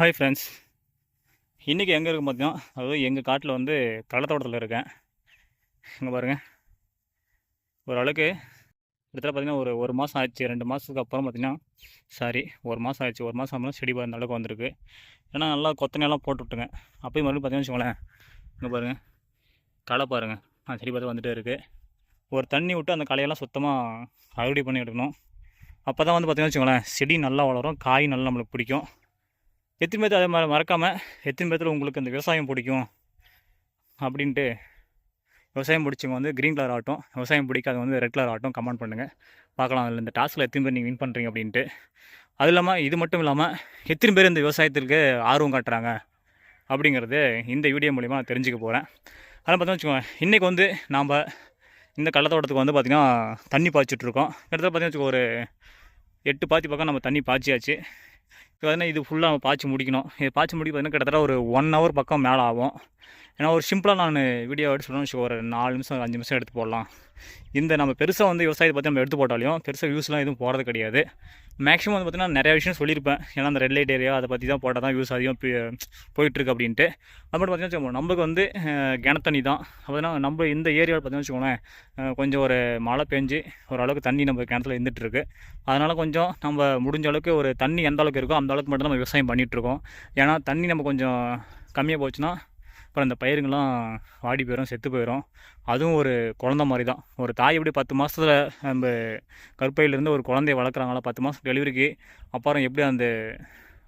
Hi friends இன்றைக்கி எங்கே இருக்கும் பார்த்தீங்கன்னா அதாவது எங்கள் காட்டில் வந்து கள்ளத்தோட்டத்தில் இருக்கேன். இங்கே பாருங்கள் ஓரளவுக்கு கிட்டத்தட்ட பார்த்தீங்கன்னா ஒரு ஒரு மாதம் ஆயிடுச்சு ரெண்டு மாதத்துக்கு அப்புறம் பார்த்திங்கன்னா சாரி ஒரு மாதம் ஆயிடுச்சு ஒரு மாதம் அப்புறம் செடி பாருந்த அளவுக்கு வந்திருக்கு. ஏன்னா நல்லா கொத்தனையெல்லாம் போட்டு விட்டுங்க அப்போயும் மறுபடியும் பார்த்தீங்கன்னா வச்சுக்கோங்களேன் இங்கே பாருங்கள் களை பாருங்கள் அந்த செடி பார்த்து வந்துட்டே இருக்குது ஒரு தண்ணி விட்டு அந்த களையெல்லாம் சுத்தமாக அறுவடை பண்ணி எடுக்கணும். அப்போ தான் வந்து பார்த்தீங்கன்னா வச்சுக்கோங்களேன் செடி நல்லா வளரும் காய் நல்லா நம்மளுக்கு பிடிக்கும். எத்தனை பேர்த்து அதே மாதிரி மறக்காமல் எத்தனை பேர்த்தில் உங்களுக்கு இந்த விவசாயம் பிடிக்கும் அப்படின்ட்டு விவசாயம் பிடிச்சவங்க வந்து க்ரீன் கலர் ஆகட்டும் விவசாயம் பிடிக்காத வந்து ரெட் கலர் ஆகட்டும் கமெண்ட் பண்ணுங்கள் பார்க்கலாம். அதில் இந்த டாஸ்கில் எத்தனை பேர் நீங்கள் வின் பண்ணுறீங்க அப்படின்ட்டு. அது இல்லாமல் இது மட்டும் இல்லாமல் எத்தனை பேர் இந்த விவசாயத்திற்கு ஆர்வம் காட்டுறாங்க அப்படிங்கிறது இந்த வீடியோ மூலிமா நான் தெரிஞ்சுக்க போகிறேன் அதெல்லாம் பார்த்தோம்னு வச்சுக்கோங்க இன்றைக்கி வந்து நாம் இந்த கள்ளத்தோட்டத்துக்கு வந்து பார்த்திங்கன்னா தண்ணி பாய்ச்சிட்ருக்கோம் கிட்டத்தட்ட பார்த்திங்கன்னா வச்சுக்கோ ஒரு எட்டு பாத்தி பக்கம் நம்ம தண்ணி பாய்ச்சியாச்சு. இப்போ பார்த்தீங்கன்னா இது ஃபுல்லாக பாய்ச்சி முடிக்கணும். இது பாய்ச்சி முடிக்க பார்த்தீங்கன்னா கிட்டத்தட்ட ஒரு ஒன் ஹவர் பக்கம் மேலே ஆகும். ஏன்னா ஒரு சிம்பிளாக நான் வீடியோ எடுத்து சொல்லணும்னு ஒரு நாலு நிமிஷம் அஞ்சு நிமிஷம் எடுத்து போடலாம். இந்த நம்ம பெருசாக வந்து விவசாயத்தை பற்றி நம்ம எடுத்து போட்டாலையும் பெருசாக வியூஸ்லாம் எதுவும் போகிறது கிடையாது. மேக்ஸிமம் வந்து பார்த்திங்கன்னா நிறைய விஷயம் சொல்லியிருப்பேன். ஏன்னா அந்த ரெட் லைட் ஏரியா அதை பற்றி தான் போட்டால் தான் வியூஸ் அதிகம் போயிட்டுருக்கு அப்படின்ட்டு. அது மட்டும் பார்த்தீங்கன்னா வச்சுக்கோங்க வந்து கிணத்தண்ணி தான். அப்படின்னா நம்ம இந்த ஏரியாவில் பார்த்தீங்கன்னா வச்சுக்கோங்களேன் கொஞ்சம் ஒரு மழை பெஞ்சு ஓரளவுக்கு தண்ணி நம்ம கிணத்துல இருந்துகிட்ருக்கு அதனால் கொஞ்சம் நம்ம முடிஞ்ச அளவுக்கு ஒரு தண்ணி எந்த அளவுக்கு இருக்கோ அந்த அளவுக்கு மட்டும் நம்ம விவசாயம் பண்ணிகிட்ருக்கோம் ஏன்னா தண்ணி நம்ம கொஞ்சம் கம்மியாக போச்சுன்னா அப்புறம் இந்த பயிருங்கெல்லாம் வாடி போயிடும் செத்து போயிடும் அதுவும் ஒரு குழந்த மாதிரி தான் ஒரு தாய் எப்படி பத்து மாதத்தில் நம்ம கருப்பையிலேருந்து ஒரு குழந்தைய வளர்க்குறாங்களோ பத்து மாதம் டெலிவரிக்கு அப்புறம் எப்படி அந்த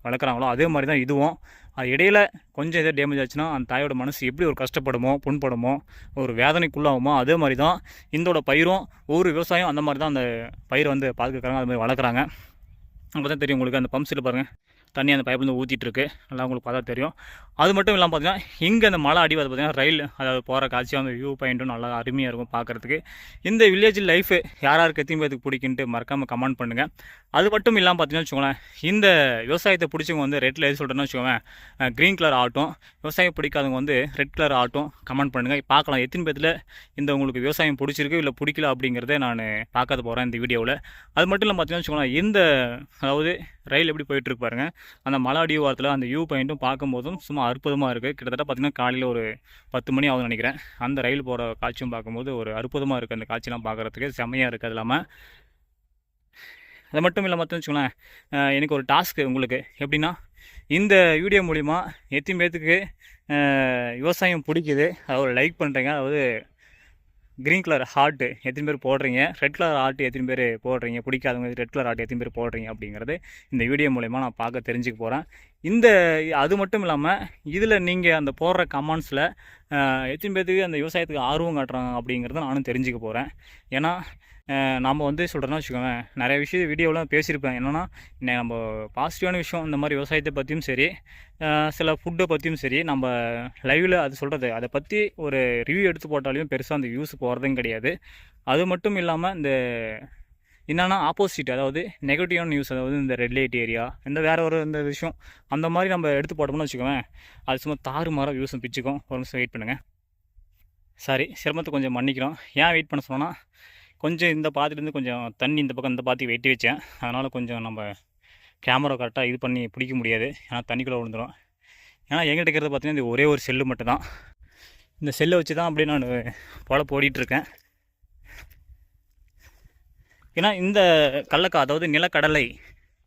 வளர்க்குறாங்களோ அதே மாதிரி தான் இதுவும். அது இடையில கொஞ்சம் எதாவது டேமேஜ் ஆச்சுன்னா அந்த தாயோட மனசு எப்படி ஒரு கஷ்டப்படுமோ புண்படுமோ ஒரு வேதனைக்குள்ளாகுமோ அதே மாதிரி தான் இந்தோட பயிரும் ஒவ்வொரு விவசாயம் அந்த மாதிரி தான் அந்த பயிரை வந்து பாதுகாக்கிறாங்க அது மாதிரி வளர்க்குறாங்க. அப்போ தான் தெரியும் உங்களுக்கு அந்த பம்ப் செட்டில் பாருங்கள் தண்ணி அந்த பைப்லேருந்து ஊற்றிட்டுருக்கு நல்லா உங்களுக்கு பார்த்தா தெரியும். அது மட்டும் இல்லாமல் பார்த்தீங்கன்னா இங்கே அந்த மலை அடி வந்து பார்த்தீங்கன்னா ரயில் அதாவது போகிற காட்சியாக அந்த வியூ பாயிண்ட்டும் நல்லா அருமையாக இருக்கும் பார்க்குறதுக்கு இந்த வில்லேஜ் லைஃப் யார் யாருக்கு எத்தையும் பேருக்கு பிடிக்குன்ட்டு மறக்காமல் கமெண்ட் பண்ணுங்கள் அது மட்டும் இல்லாமல் பார்த்தீங்கன்னா வச்சுக்கோங்களேன் இந்த விவசாயத்தை பிடிச்சவங்க வந்து ரெட்டில் எது சொல்கிறேன்னு வச்சுக்கோங்க க்ரீன் கலர் ஆட்டும் விவசாயம் பிடிக்காதவங்க வந்து ரெட் கலர் ஆட்டும் கமெண்ட் பண்ணுங்கள் பார்க்கலாம் எத்தனை பேத்தில் இந்த உங்களுக்கு விவசாயம் பிடிச்சிருக்கு இல்லை பிடிக்கல அப்படிங்கிறத நான் பார்க்காத போகிறேன் இந்த வீடியோவில் அது மட்டும் இல்லாமல் பார்த்தீங்கன்னா வச்சுக்கோங்களேன் இந்த அதாவது ரயில் எப்படி போயிட்டுருக்கு பாருங்க. அந்த மலை அடி ஓரத்தில் அந்த வியூ பாயிண்ட்டும் பார்க்கும்போதும் சும்மா அற்புதமாக இருக்குது கிட்டத்தட்ட பார்த்திங்கன்னா காலையில் ஒரு பத்து மணி ஆகுதுன்னு நினைக்கிறேன். அந்த ரயில் போகிற காட்சியும் பார்க்கும்போது ஒரு அற்புதமாக இருக்குது அந்த காட்சிலாம் பார்க்குறதுக்கு. செம்மையாக இருக்குது அது இல்லாமல் அது மட்டும் இல்லாமல் பார்த்தீங்கன்னு வச்சுக்கோங்களேன் எனக்கு ஒரு டாஸ்க்கு உங்களுக்கு. எப்படின்னா இந்த வீடியோ மூலிமா எத்தனை பேர்த்துக்கு விவசாயம் பிடிக்குது அதாவது லைக் பண்ணுறேங்க அதாவது க்ரீன் கலர் ஹார்ட்டு எத்தனை பேர் போடுறீங்க? ரெட் கலர் ஹார்ட் எத்தனை பேர் போடுறீங்க? பிடிக்காதவங்க ரெட் கலர் ஹார்ட் எத்தனை பேர் போடுறீங்க அப்படிங்கிறது இந்த வீடியோ மூலயமா நான் பார்க்க தெரிஞ்சுக்க போகிறேன் இந்த அது மட்டும் இல்லாமல் இதில் நீங்கள் அந்த போடுற கமெண்ட்ஸில் எத்தனை பேர்த்துக்கு அந்த விவசாயத்துக்கு ஆர்வம் காட்டுறாங்க அப்படிங்கிறத நானும் தெரிஞ்சுக்க போகிறேன் ஏன்னா நம்ம வந்து சொல்கிறேன்னா வச்சுக்கோங்க நிறைய விஷயம் வீடியோவில் பேசியிருப்பேன். என்னென்னா நம்ம பாசிட்டிவான விஷயம் இந்த மாதிரி விவசாயத்தை பற்றியும் சரி சில ஃபுட்டை பற்றியும் சரி நம்ம லைவில் அது சொல்கிறது அதை பற்றி ஒரு ரிவ்யூ எடுத்து போட்டாலையும் பெருசாக அந்த வியூஸ் போகிறதும் கிடையாது. அது மட்டும் இல்லாமல் இந்த என்னன்னா ஆப்போசிட் அதாவது நெகட்டிவான நியூஸ் அதாவது இந்த ரெட் லைட் ஏரியா இந்த வேறு ஒரு இந்த விஷயம் அந்த மாதிரி நம்ம எடுத்து போட்டோம்னு வச்சுக்கோவேன். அது சும்மா தாறு மாற வியூஸும் பிச்சுக்கும். ஒரு நிமிஷம் வெயிட் பண்ணுங்கள் சாரி சிரமத்தை கொஞ்சம் மன்னிக்கிறோம். ஏன் வெயிட் பண்ண சொன்னோன்னா கொஞ்சம் இந்த பாத்திலேருந்து கொஞ்சம் தண்ணி இந்த பக்கம் இந்த பாத்தி வெட்டி வச்சேன். அதனால் கொஞ்சம் நம்ம கேமரா கரெக்டாக இது பண்ணி பிடிக்க முடியாது. ஏன்னா தண்ணிக்குள்ளே விழுந்துடும் ஏன்னா எங்கிட்ட இருக்கிறது பார்த்தீங்கன்னா இது ஒரே ஒரு செல்லு மட்டும்தான். இந்த செல்லை வச்சு தான் அப்படியே நான் பொழப்பு ஓடிட்டுருக்கேன் ஏன்னா இந்த கடலக்காய் அதாவது நிலக்கடலை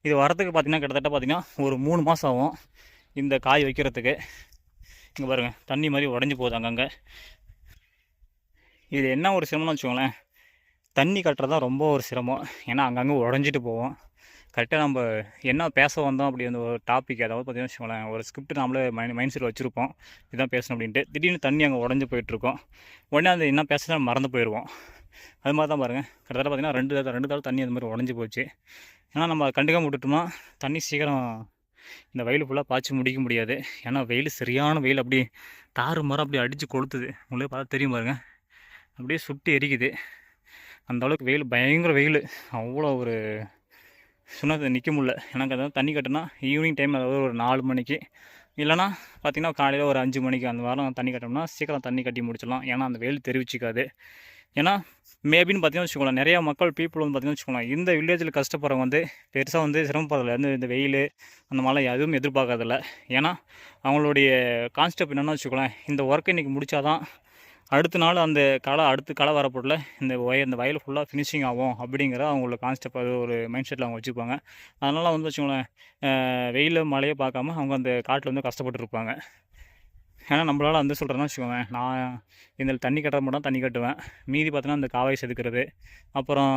இது வரத்துக்கு பார்த்தீங்கன்னா கிட்டத்தட்ட பார்த்திங்கன்னா ஒரு மூணு மாதம் ஆகும் இந்த காய் வைக்கிறதுக்கு. இங்கே பாருங்கள் தண்ணி மாதிரி உடஞ்சி போகுது அங்கங்கே. இது என்ன ஒரு சிரமம்னு வச்சுக்கோங்களேன் தண்ணி கட்டுறது தான் ரொம்ப ஒரு சிரமம். ஏன்னா அங்கங்கே உடஞ்சிட்டு போவோம். கரெக்டாக நம்ம என்ன பேச வந்தோம் அப்படி அந்த ஒரு டாபிக் அதாவது பார்த்தீங்கன்னா வச்சுக்கோங்களேன் ஒரு ஸ்கிரிப்ட் நம்மளே மைண்ட் மைண்ட் செட் வச்சுருப்போம். இதுதான் பேசணும் அப்படின்ட்டு. திடீர்னு தண்ணி அங்கே உடஞ்சி போயிட்டுருக்கோம் உடனே அந்த என்ன பேசுனா மறந்து போயிடுவோம் அது மாதிரி தான் பாருங்கள் கிட்டத்தட்ட பார்த்தீங்கன்னா ரெண்டு தடவை ரெண்டு தடவை தண்ணி அந்த மாதிரி உடஞ்சி போச்சு. ஏன்னா நம்ம கண்டுக்காம விட்டுட்டோம்னா தண்ணி சீக்கிரம் இந்த வெயில் ஃபுல்லாக பாய்ச்சி முடிக்க முடியாது. ஏன்னா வெயில் சரியான வெயில் அப்படி தாறு மரம் அப்படி அடித்து கொளுத்துது. உங்களே பார்த்தா தெரியும் பாருங்கள் அப்படியே சுட்டு எரிக்குது. அந்த அளவுக்கு வெயில் பயங்கர வெயில். அவ்வளோ ஒரு சுண்ணத்தை நிற்க முடியல. எனக்கு அதாவது தண்ணி கட்டினா ஈவினிங் டைம் அதாவது ஒரு நாலு மணிக்கு. இல்லைனா பார்த்தீங்கன்னா காலையில் ஒரு அஞ்சு மணிக்கு அந்த வாரம் தண்ணி கட்டோம்னா சீக்கிரம் தண்ணி கட்டி முடிச்சிடலாம். ஏன்னா அந்த வெயில் தெரிவிச்சிக்காது. ஏன்னா மேபின்னு பார்த்தீங்கன்னா வச்சுக்கோங்களேன். நிறையா மக்கள் பீப்புள் வந்து பார்த்தீங்கன்னா வச்சுக்கோங்களேன். இந்த வில்லேஜில் கஷ்டப்படுறவங்க வந்து பெருசாக வந்து சிரமப்படுறதில்ல வந்து இந்த வெயில் அந்த மாதிரிலாம் எதுவும் எதிர்பார்க்கறதில்ல ஏன்னா அவங்களுடைய கான்செப்ட் என்னென்னு வச்சுக்கோங்களேன். இந்த ஒர்க்கை இன்றைக்கி முடித்தாதான் அடுத்த நாள் அந்த களை அடுத்து களை வரப்போல இந்த வய இந்த வயல் ஃபுல்லாக ஃபினிஷிங் ஆகும் அப்படிங்கிற அவங்களோட கான்செப்ட் அது ஒரு மைண்ட் செட்டில் அவங்க வச்சுப்பாங்க. அதனால் வந்து வச்சுக்கோங்களேன் வெயில் மழையை பார்க்காம அவங்க அந்த காட்டில் வந்து கஷ்டப்பட்டு இருப்பாங்க ஏன்னா நம்மளால் வந்து சொல்கிறேன்னா வச்சுக்கோங்க நான் இதில் தண்ணி கட்டுற மட்டும் தண்ணி கட்டுவேன். மீதி பார்த்தோன்னா இந்த காவாய் செதுக்கிறது அப்புறம்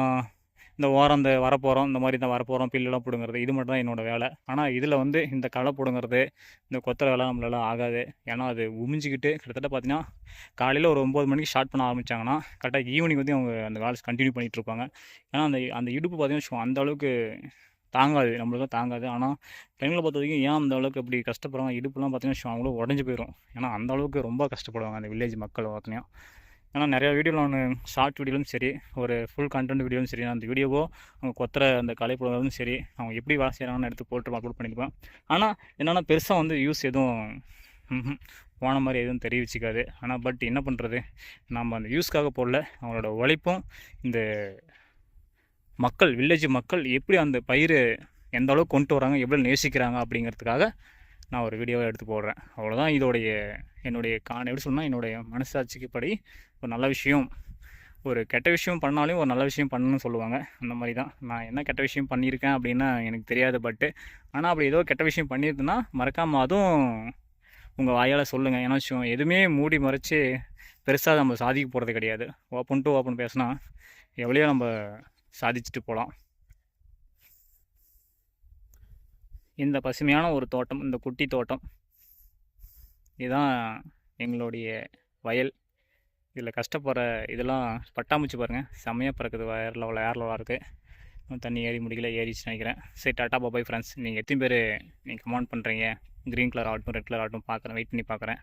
இந்த ஓரம் இந்த வரப்போகிறோம் இந்த மாதிரி இந்த வரப்போகிறோம் பில்லுலாம் பிடுங்கிறது இது மட்டும் தான் என்னோடய வேலை. ஆனால் இதில் வந்து இந்த களை பிடுங்கிறது இந்த கொத்தரை வேலை நம்மளால ஆகாது. ஏன்னா அது உமிஞ்சிக்கிட்டு கிட்டத்தட்ட பார்த்தீங்கன்னா காலையில் ஒரு ஒம்பது மணிக்கு ஸ்டார்ட் பண்ண ஆரம்பித்தாங்கன்னா கரெக்டாக ஈவினிங் வந்து அவங்க அந்த வேலை கண்டினியூ பண்ணிகிட்டு இருப்பாங்க. ஏன்னா அந்த அந்த இடுப்பு பார்த்தீங்கன்னா வச்சுக்கோங்க அந்த அளவுக்கு தாங்காது. நம்மளுக்கும் தாங்காது. ஆனால் பெண்களை பொறுத்த வரைக்கும் ஏன் அந்த அளவுக்கு அப்படி கஷ்டப்படுறாங்க? இடுப்புலாம் பார்த்தீங்கன்னா அவங்களும் உடஞ்சி போயிடும் ஏன்னா அந்த அளவுக்கு ரொம்ப கஷ்டப்படுவாங்க அந்த வில்லேஜ் மக்கள் பார்த்தீங்கன்னா ஏன்னா நிறையா வீடியோவில் நான் ஷார்ட் வீடியோலும் சரி ஒரு ஃபுல் கண்டென்ட் வீடியோவும் சரி அந்த வீடியோவோ அவங்க கொத்துற அந்த கலைப்புறதும் சரி அவங்க எப்படி வேலை செய்கிறாங்கன்னு எடுத்து போட்டு அப்லோட் பண்ணிக்குவேன் ஆனால் என்னென்னா பெருசாக வந்து யூஸ் எதுவும் போன மாதிரி எதுவும் தெரிவிச்சிக்காது. ஆனால் பட் என்ன பண்ணுறது நம்ம அந்த யூஸ்க்காக போடல. அவங்களோட உழைப்பும் இந்த மக்கள் வில்லேஜ் மக்கள் எப்படி அந்த பயிர் எந்த அளவுக்கு கொண்டு வராங்க எவ்வளோ நேசிக்கிறாங்க அப்படிங்கிறதுக்காக நான் ஒரு வீடியோவை எடுத்து போடுறேன். அவ்வளோதான் இதோடைய என்னுடைய காண எப்படி சொன்னால் என்னுடைய மனசாட்சிக்கு படி ஒரு நல்ல விஷயம் ஒரு கெட்ட விஷயம் பண்ணாலும் ஒரு நல்ல விஷயம் பண்ணணும்னு சொல்லுவாங்க. அந்த மாதிரி தான் நான் என்ன கெட்ட விஷயம் பண்ணியிருக்கேன் அப்படின்னா எனக்கு தெரியாது பட்டு ஆனால் அப்படி ஏதோ கெட்ட விஷயம் பண்ணியிருந்தேன்னா மறக்காமல் அதுவும் உங்கள் வாயால் சொல்லுங்கள் ஏன்னா வச்சுக்கோங்க, எதுவுமே மூடி மறைச்சி பெருசாக நம்ம சாதிக்க போகிறது கிடையாது. ஓப்பன் டு ஓப்பன் பேசினா எவ்வளோ நம்ம சாதிச்சுட்டு போகலாம் இந்த பசுமையான ஒரு தோட்டம் இந்த குட்டி தோட்டம் இதுதான் எங்களுடைய வயல். இதில் கஷ்டப்படுற இதெல்லாம் பட்டாம்பூச்சி பாருங்கள் செம்மையாக பறக்குது ஏர் லெவலில் ஏர் லெவலாக இருக்குது தண்ணி ஏறி முடிக்கல ஏறிச்சு நினைக்கிறேன். சரி டாட்டா பாபாய் ஃப்ரெண்ட்ஸ் நீங்கள் எத்தனை பேர் நீங்கள் கமெண்ட் பண்ணுறீங்க க்ரீன் கலர் ஆகட்டும் ரெட் கலர் ஆகட்டும் பார்க்குறேன் வெயிட் பண்ணி பார்க்குறேன்.